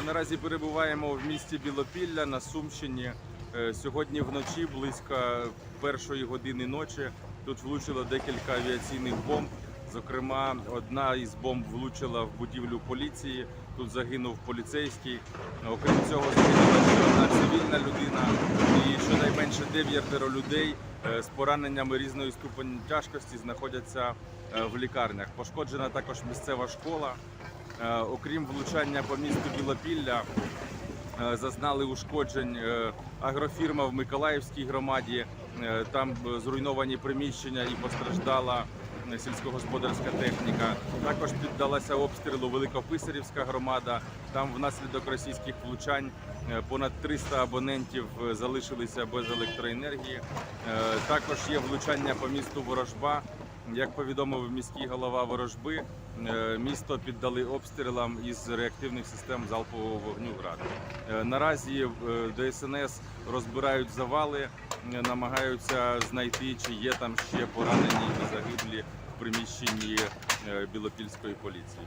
Ну, Наразі перебуваємо в місті Білопілля на Сумщині. Е, Сьогодні вночі, близько першої години ночі, тут влучило декілька авіаційних бомб. Зокрема, одна із бомб влучила в будівлю поліції. Тут загинув поліцейський. Окрім цього, загинула ще одна цивільна людина і щонайменше дев'ятеро людей е, з пораненнями різної ступені тяжкості знаходяться е, в лікарнях. Пошкоджена також місцева школа. Е, Окрім влучання по місту Білопілля, е, зазнали ушкоджень е, агрофірма в Миколаївській громаді. Там зруйновані приміщення і постраждала сільськогосподарська техніка. Також піддалася обстрілу Великописарівська громада. Там внаслідок російських влучань понад 300 абонентів залишилися без електроенергії. Також є влучання по місту Ворожба. Як повідомив міський голова Ворожби, е, місто піддали обстрілам із реактивних систем залпового вогню ГРАД. Е, Наразі е, ДСНС розбирають завали, намагаються знайти, чи є там ще поранені і загиблі в приміщенні Білопільської поліції.